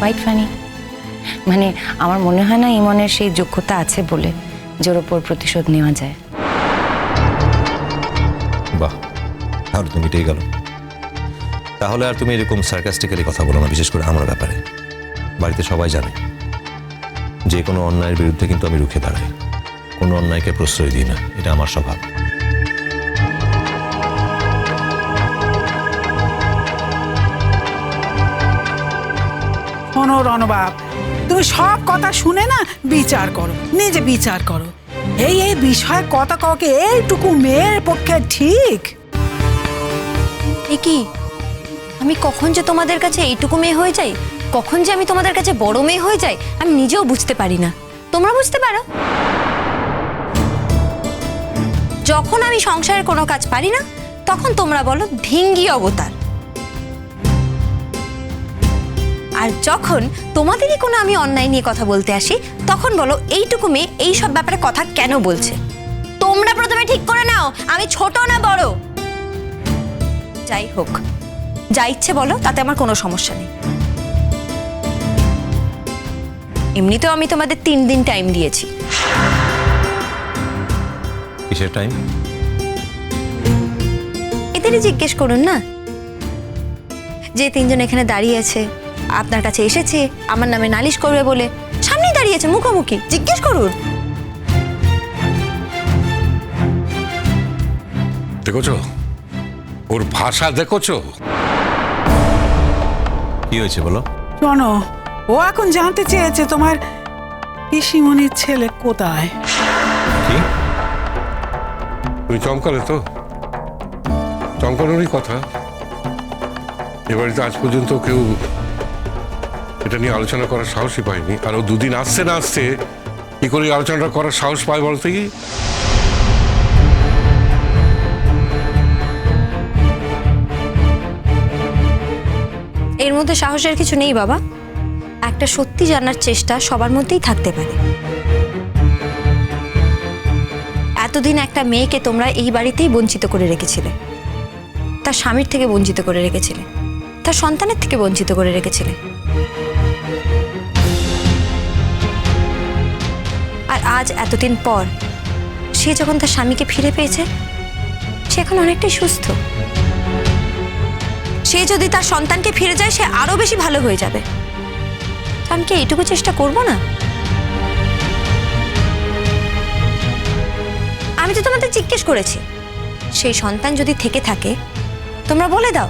White funny মানে আমার মনে হয় না ইমনের সেই যোগ্যতা আছে বলে জোর ওপর প্রতিশোধ নেওয়া যায়। বাহ, তাহলে তুমি মিটেই গেল। তাহলে আর তুমি এরকম সার্কাস্টিক্যালি কথা বলো না, বিশেষ করে আমার ব্যাপারে। বাড়িতে সবাই জানে, যে কোনো অন্যায়ের বিরুদ্ধে কিন্তু আমি রুখে দাঁড়াই। কোনো অন্যায়কে প্রশ্রয় দিই না, এটা আমার স্বভাব। শোনো রণবাব তুমি সব কথা শুনে না বিচার করো, নিজে বিচার করো। এই এই বিষয়ে কথা কাউকে এইটুকু মেয়ের পক্ষে ঠিক? কি? আমি কখন যে তোমাদের কাছে এইটুকু মেয়ে হয়ে যাই, কখন যে আমি তোমাদের কাছে বড় মেয়ে হয়ে যাই, আমি নিজেও বুঝতে পারি না। তোমরা বুঝতে পারো? যখন আমি সংসারের কোনো কাজ পারি না, তখন তোমরা বলো ঢিঙ্গি অবতার। আর যখন তোমাদেরই কোনো আমি অন্যায় নিয়ে কথা বলতে আসি তখন বলো এইটুকু মেয়ে এই সব ব্যাপারে কথা কেন বলছে? তোমরা প্রথমে ঠিক করে নাও আমি ছোট না বড়। যাই হোক যা ইচ্ছে বলো তাতে আমার কোনো সমস্যা নেই। এমনিতেও আমি তোমাদের তিন দিন টাইম দিয়েছি। কিসের টাইম এদেরই জিজ্ঞেস করুন না? যে তিনজন এখানে দাঁড়িয়ে আছে আপনার কাছে এসেছে আমার নামে নালিশ করবে বলে সামনেই দাঁড়িয়েছে মুখোমুখি। জিজ্ঞেস করুন। দেখেছ? ওর ভাষা দেখেছ? কি হয়েছে বলো? শোনো ও এখন জানতে চেয়েছে তোমার পিসিমণির ছেলে কোথায়। কি? তুমি চমকালে তো। চমকানোরই কথা। এ বাড়িতে আজ পর্যন্ত কেউ এটা নিয়ে আলোচনা করার সাহসই পায়নি আর ও দুদিন আসছে না আসছে, কি করে আলোচনাটা করার সাহস পায় বলতে কি? এর মধ্যে সাহসের কিছু নেই বাবা। একটা সত্যি জানার চেষ্টা সবার মধ্যেই থাকতে পারে। এতদিন একটা মেয়েকে তোমরা এই বাড়িতেই বঞ্চিত করে রেখেছিলে। তার স্বামীর থেকে বঞ্চিত করে রেখেছিলে। তার সন্তানের থেকে বঞ্চিত করে রেখেছিলে। আর আজ এতদিন পর সে যখন তার স্বামীকে ফিরে পেয়েছে, সে এখন অনেকটাই সুস্থ। সে যদি তার সন্তানকে ফিরে যায়, সে আরও বেশি ভালো হয়ে যাবে। আমি কি এইটুকু চেষ্টা করব না? আমি তো তোমাদের জিজ্ঞেস করেছি। সেই সন্তান যদি থেকে থাকে, তোমরা বলে দাও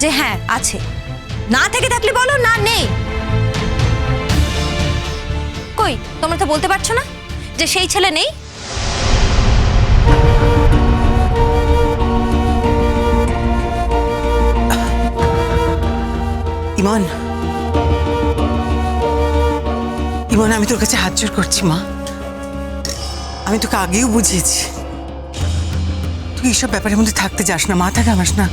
যে হ্যাঁ আছে। না থেকে থাকলে বলো, না নেই। কই, তোমরা তো বলতে পারছ না? যে সেই ছেলে নেই? ইমন। ইমন আমি তোর কাছে হাত জোর করছি মা। আমি তোকে আগেও বুঝিয়েছি। তুই এইসব ব্যাপারের মধ্যে থাকতে যাস না মাথা ঘামাস না।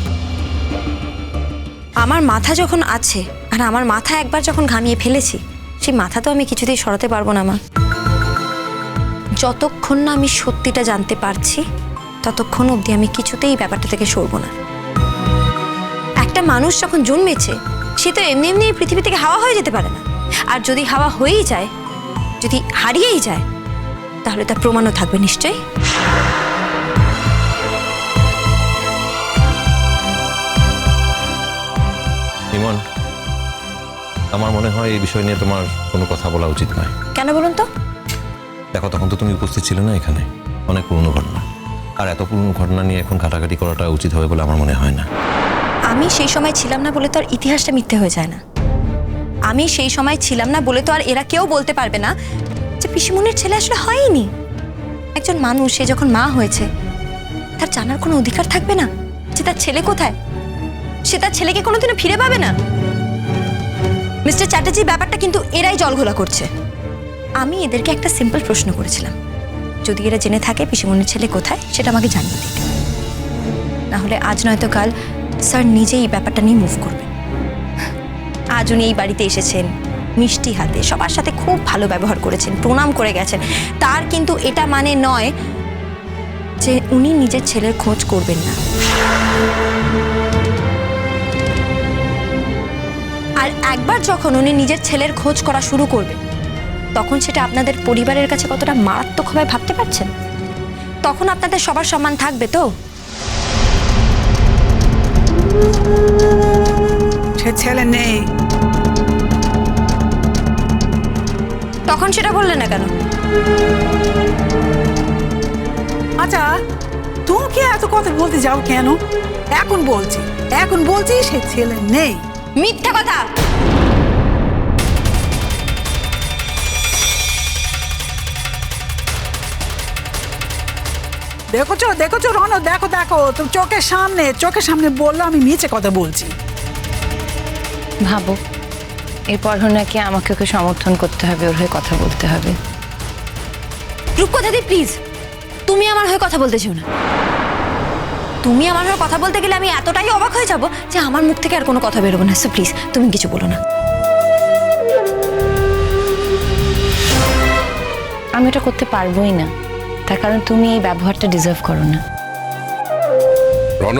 আমার মাথা যখন আছে আর আমার মাথা একবার যখন ঘামিয়ে ফেলেছি সেই মাথা তো আমি কিছুতেই সরাতে পারব না মা। যতক্ষণ না আমি সত্যিটা জানতে পারছি ততক্ষণ অবধি আমি কিছুতেই ব্যাপারটা থেকে সরবো না। একটা মানুষ যখন জন্মেছে সে তো এমনি এমনি পৃথিবী থেকে হাওয়া হয়ে যেতে পারে না। আর যদি হাওয়া হয়েই যায় যদি হারিয়েই যায় তাহলে তার প্রমাণও থাকবে নিশ্চয়ই। ইমন আমার মনে হয় এই বিষয় নিয়ে তোমার কোনো কথা বলা উচিত নয়। কেন বলুন তো? দেখো, তখন তো তুমি উপস্থিত ছিলে না এখানে। অনেক পুরনো ঘটনা। আর এত পুরনো ঘটনা নিয়ে এখন কাটাকাটি করাটা উচিত হবে বলে আমার মনে হয় না। আমি সেই সময় ছিলাম না বলে তো আর ইতিহাসটা মিথ্যে হয়ে যায় না। আমি সেই সময় ছিলাম না বলে তো আর এরা কেউ বলতে পারবে না যে পিসিমনির ছেলে আসলে হয়নি। একজন মানুষ, সে যখন মা হয়েছে, তার জানার কোনো অধিকার থাকবে না? যে তার ছেলে কোথায়? সে তার ছেলেকে কোনোদিনও ফিরে পাবে না? মিস্টার চ্যাটার্জি, ব্যাপারটা কিন্তু এরাই জলঘোলা করছে। আমি এদেরকে একটা সিম্পল প্রশ্ন করেছিলাম। যদি এরা জেনে থাকে পিসিমনির ছেলে কোথায়, সেটা আমাকে জানিয়ে দিতে। না হলে আজ নয়তো কাল স্যার নিজেই এই ব্যাপারটা নিয়ে মুভ করবেন। আজ উনি এই বাড়িতে এসেছেন, মিষ্টি হাতে, সবার সাথে খুব ভালো ব্যবহার করেছেন, প্রণাম করে গেছেন। তার কিন্তু এটা মানে নয় যে উনি নিজের ছেলের খোঁজ করবেন না। আর একবার যখন উনি নিজের ছেলের খোঁজ করা শুরু করবে তখন সেটা আপনাদের পরিবারের কাছে কতটা মারাত্মক হবে ভাবতে পারছেন? তখন আপনাদের সবার সম্মান থাকবে তো? সে ছেলে নেই। তখন সেটা বললেন না কেন? আচ্ছা তুমি কি এত কথা বলতে যাও কেন? এখন বলছি এখন বলছি সে ছেলে নেই। মিথ্যা কথা! দেখোছো দেখোছো রণ দেখো দেখো তুমি চোখের সামনে চোখের সামনে বলল আমি নিচে কথা বলছি। ভাবো এরপর নাকি আমাকে ওকে সমর্থন করতে হবে ওর হয়ে কথা বলতে হবে। রূপকথা দি প্লিজ তুমি আমার হয়ে কথা বলতে চাও না। তুমি আমার হয়ে কথা বলতে গেলে আমি এতটাই অবাক হয়ে যাব যে আমার মুখ থেকে আর কোনো কথা বেরোবে না। সো প্লিজ তুমি কিছু বলো না। আমি এটা করতে পারবোই না। তার কারণ তুমি এই ব্যবহারটা ডিজার্ভ করো না। রণ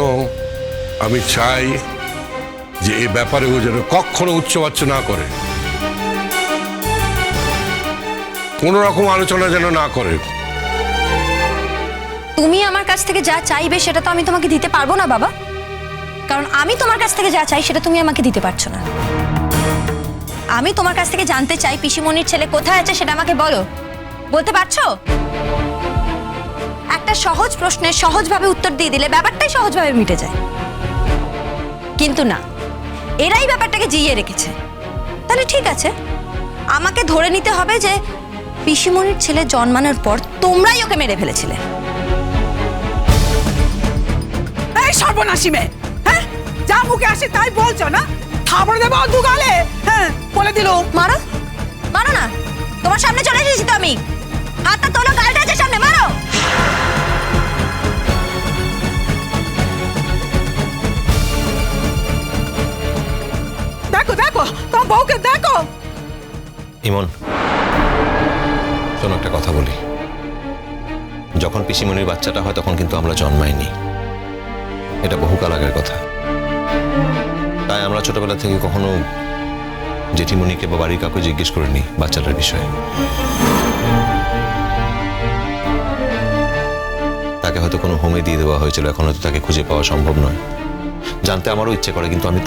আমি চাই যে এই ব্যাপারে ও যেন কখনো উচ্চবাচ্য না করে। কোনো রকম আলোচনা যেন না করে। তুমি আমার কাছ থেকে যা চাইবে সেটা তো আমি তোমাকে দিতে পারব না বাবা। কারণ আমি তোমার কাছ থেকে যা চাই সেটা তুমি আমাকে দিতে পারছ না। আমি তোমার কাছ থেকে জানতে চাই পিসিমণির ছেলে কোথায় আছে সেটা আমাকে বলো। বলতে পারছ? একটা সহজ প্রশ্নের সহজভাবে উত্তর দিয়ে দিলে ব্যাপারটাই সহজভাবে মিটে যায়। কিন্তু না এরাই ব্যাপারটাকে জিইয়ে রেখেছে। তাহলে ঠিক আছে আমাকে ধরে নিতে হবে যে পিসিমণির ছেলে জন্মানোর পর তোমরাই ওকে মেরে ফেলেছিলে। এই সর্বনাশী মেয়ে হ্যাঁ? যা মুখে আসে তাই বলছো না? থাবড় দেবো দুগালে হ্যাঁ? বলে দিলুম মারো মারো না তোমার সামনে চলে এসেছি তো আমি। হাতটা তোলো গালটা আছে সামনে মারো দেখো, তোমার বউকে দেখো। ইমন, শোনো একটা কথা বলি। যখন পিসিমণির বাচ্চাটা হয়, তখন কিন্তু আমরা জন্মাইনি। এটা বহুকাল আগের কথা। তাই আমরা ছোটবেলা থেকে কখনো জেঠিমণিকে বা বাড়ির কাউকে জিজ্ঞেস করিনি বাচ্চাটার বিষয়ে। তাকে হয়তো কোনো হোমে দিয়ে দেওয়া হয়েছিল, এখন হয়তো তাকে খুঁজে পাওয়া সম্ভব নয়। জানতে আমারও ইচ্ছে করে, কিন্তু আমি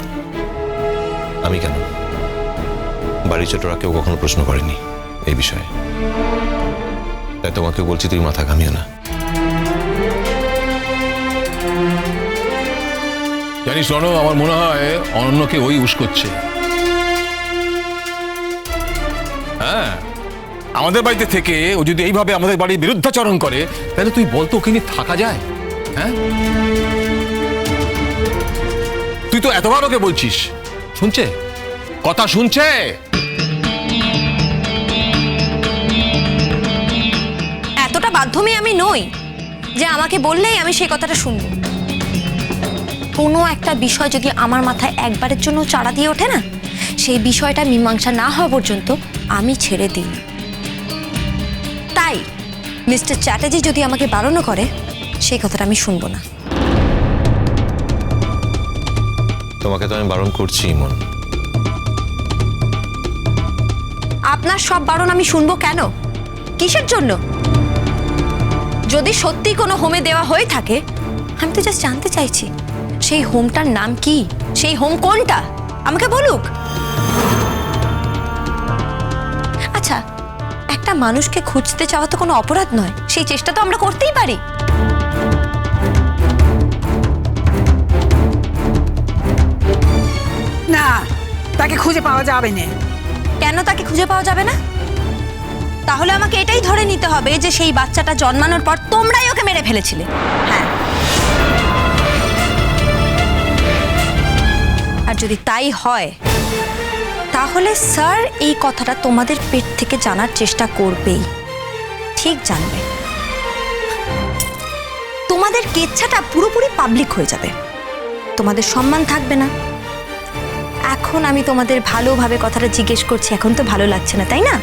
আমি কেন? বাড়ির ছোটরা কেউ কখনো প্রশ্ন করেনি এই বিষয়ে। তাই তোমাকে বলছি তুই মাথা ঘামিও না। জানিস রণ আমার মনে হয় অনন্যকে ওই উস্কোচ্ছে হ্যাঁ আমাদের বাড়িতে থেকে ও যদি এইভাবে আমাদের বাড়ির বিরুদ্ধাচরণ করে, তাহলে তুই বলতো ওকে নিয়ে থাকা যায় হ্যাঁ? তুই তো এতবার ওকে বলছিস। শুনছে? কথা শুনছে? এতটা বাধ্যমে আমি নই যে আমাকে বললেই আমি সেই কথাটা শুনব। কোনো একটা বিষয় যদি আমার মাথায় একবারের জন্য চাড়া দিয়ে ওঠে না, সেই বিষয়টা মীমাংসা না হওয়া পর্যন্ত আমি ছেড়ে দিই। তাই মিস্টার চ্যাটার্জি যদি আমাকে বারণও করে, সেই কথাটা আমি শুনব না। তোমাকে তো আমি বারণ করছি, ইমন। আপনার সব বারণ আমি শুনব কেন? কিসের জন্য? যদি সত্যি কোনো হোমে দেওয়া হয়ে থাকে, আমি তো জাস্ট জানতে চাইছি, সেই হোমটার নাম কি? সেই হোম কোনটা? আমাকে বলুক। আচ্ছা একটা মানুষকে খুঁজতে চাওয়া তো কোনো অপরাধ নয়, সেই চেষ্টা তো আমরা করতেই পারি। তাকে খুঁজে পাওয়া যাবে না। কেন তাকে খুঁজে পাওয়া যাবে না? তাহলে আমাকে এটাই ধরে নিতে হবে যে সেই বাচ্চাটা জন্মানোর পর তোমরাই ওকে মেরে ফেলেছিলে। হ্যাঁ। আর যদি তাই হয় তাহলে স্যার এই কথাটা তোমাদের পেট থেকে জানার চেষ্টা করবেই। ঠিক জানবে। তোমাদের কেচ্ছাটা পুরোপুরি পাবলিক হয়ে যাবে। তোমাদের সম্মান থাকবে না। এখন আমি তোমাদের ভালোভাবে কথাটা জিজ্ঞেস করছি এখন তো ভালো লাগছে না তাই না?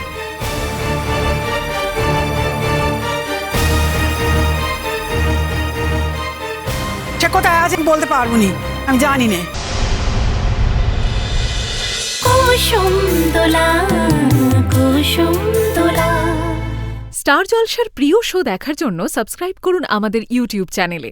সে কোথায় আছে বলতে পারব নি আমি জানি না। কুসুম দোলা কুসুম দোলা স্টার জলসার প্রিয় শো দেখার জন্য সাবস্ক্রাইব করুন আমাদের ইউটিউব চ্যানেলে।